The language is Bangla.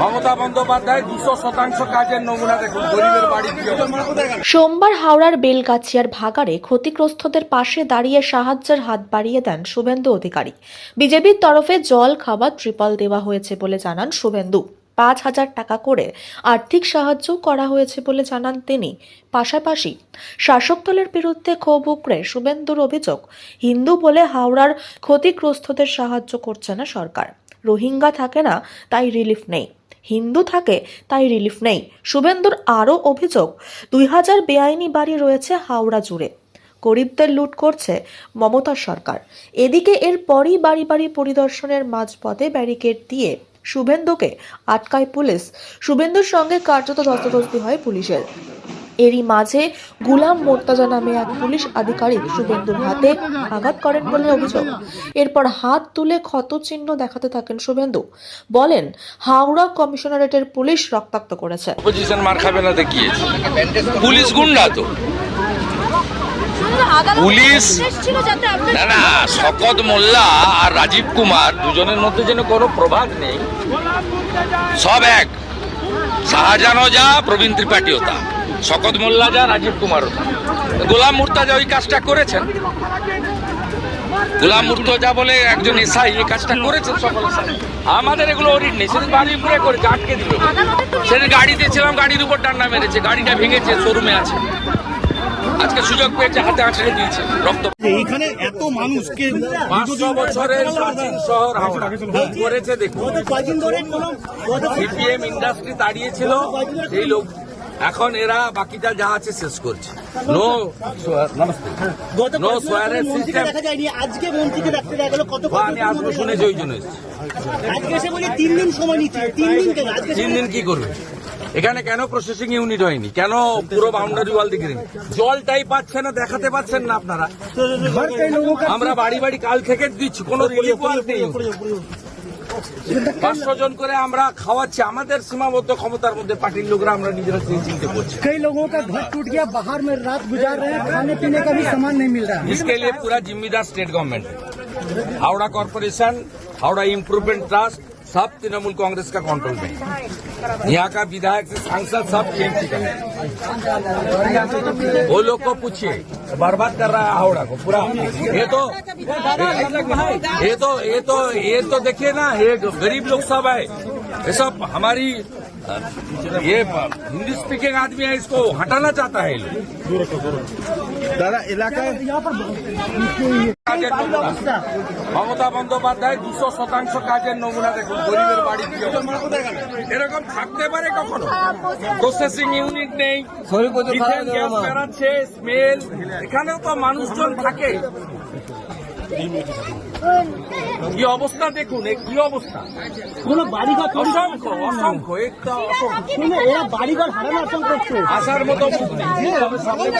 মমতা বন্দ্যোপাধ্যায় দুশো শতাংশ কাজের নমুনা দেখুন, গরিবের বাড়ি সোমবার হাওড়ার বেলগাছিয়ার ভাগাড়ে ক্ষতিগ্রস্তদের পাশে দাঁড়িয়ে সাহায্যের হাত বাড়িয়ে দেন শুভেন্দু অধিকারী। বিজেপির তরফে জল, খাবার ট্রিপল দেওয়া হয়েছে বলে জানান শুভেন্দু। পাঁচ হাজার টাকা করে আর্থিক সাহায্য করা হয়েছে বলে জানান তিনি। পাশাপাশি শাসক দলের বিরুদ্ধে ক্ষোভ উকড়ে শুভেন্দুর অভিযোগ, হিন্দু বলে হাওড়ার ক্ষতিগ্রস্তদের সাহায্য করছে না সরকার। রোহিঙ্গা থাকে না, তাই রিলিফ নেই। হিন্দু থাকে, তাই রিলিফ নেই। শুভেন্দুর আরও অভিযোগ, দুই হাজার বেআইনি বাড়ি রয়েছে হাওড়া জুড়ে। গরিবদের লুট করছে মমতা সরকার। এদিকে এর পরই বাড়ি বাড়ি পরিদর্শনের মাঝপথে ব্যারিকেড দিয়ে শুভেন্দুকে আটকায় পুলিশ। শুভেন্দুর সঙ্গে কার্যত ধস্তাধস্তি হয় পুলিশের। এরই মাঝে গুলাম মোর্তাজা নামে এক পুলিশ আধিকারিক শুভেন্দুর হাতে আঘাত করেন বলে অভিযোগ। এরপর হাত তুলে ক্ষতচিহ্ন দেখাতে থাকেন শুভেন্দু। বলেন হাওড়া কমিশনারেটের পুলিশ রক্তাক্ত করেছে। অপোজিশন মার খাবে না দেখিয়েছে পুলিশ গুন্ডা তো। পুলিশ না না শকত মোল্লা আর রাজীব কুমার দুজনের মধ্যে যেন কোনো প্রভাব নেই। সব এক। শাহজাহানও যা প্রবীণ ত্রিপাঠীও তা। শকত মোল্লা যা রাজীব কুমারও তা গোলাম মুর্তাজা ওই কাজটা করেছেন। গোলাম মুর্তজা বলে একজন এসআই এই কাজটা করেছেন সকল আমাদের এগুলো অরিট নেই সেদিন বাড়ি উপরে করেছে আটকে দিল। সেদিন গাড়িতে ছিলাম গাড়ির উপর ডান্ডা মেরেছে গাড়িটা ভেঙেছে শোরুমে আছে। আজকে সুযোগ পেয়েছে হাতে আঁচড়ে দিয়েছে রক্ত যে এইখানে এত মানুষকে পাঁচশো বছরের প্রাচীন শহর হাওড়া। করেছে দেখুন। সিপিএম ইন্ডাস্ট্রি দাঁড়িয়েছিল এই লোক এখন এরা বাকিটা যা আছে শেষ করছে। No system. দেখা যায়নি আজকে মন্ত্রীকে দেখতে দেখা গেল কত আমি আসব শুনেছি ওই জন্য আজকে এসে বলে তিন দিন সময় নিচ্ছে তিন দিন তিন দিন কি করবে? এখানে কেন প্রসেসিং ইউনিট হয়নি? কেন পুরো বাউন্ডারি ওয়াল দিকে? জলটাই পাচ্ছে না দেখাতে পাচ্ছেন না আপনারা। আমরা বাড়ি বাড়ি কাল থেকে দিচ্ছি কোনো রিলিফ ওয়াল নেই। পাঁচশো জন করে আমরা খাওয়াচ্ছি আমাদের সীমাবদ্ধ ক্ষমতার মধ্যে পার্টির লোকরা আমরা নিজেরা সেই চিনতে করছি कई लोगों का घर टूट गया बाहर में रात गुजार रहे हैं खाने पीने का भी सामान नहीं मिल रहा है इसके लिए पूरा जिम्मेदार स्टेट गवर्नमेंट है Howrah corporation Howrah improvement trust सब तृणमूल कांग्रेस का कंट्रोल में है। यहाँ का विधायक से सांसद सब टीएमसी का है। वो लोग को पूछिए बर्बाद कर रहा है हावड़ा को, पूरा ये तो ये तो ये तो ये तो देखिए ना, ये गरीब लोग सब है ये सब हमारी ये हिंदी स्पीकिंग आदमी है इसको हटाना चाहता है ये लोग দাদা এলাকায় কাজের নমুনা মমতা বন্দ্যোপাধ্যায় দুশো শতাংশ কাজের নমুনা দেখুন গরিবের বাড়ি কি অবস্থা। এরকম থাকতে পারে কখনো প্রসেসিং ইউনিট নেই মিথেন গ্যাস বেরাচ্ছে স্মেল এখানেও তো মানুষজন থাকে কি অবস্থা দেখুন কি অবস্থা? কোন বাড়িঘর অসংখ্য অসংখ্য একটা অসংখ্য। শুনে এরা বাড়িঘর হারানো আশঙ্কা করছে। আসার মতো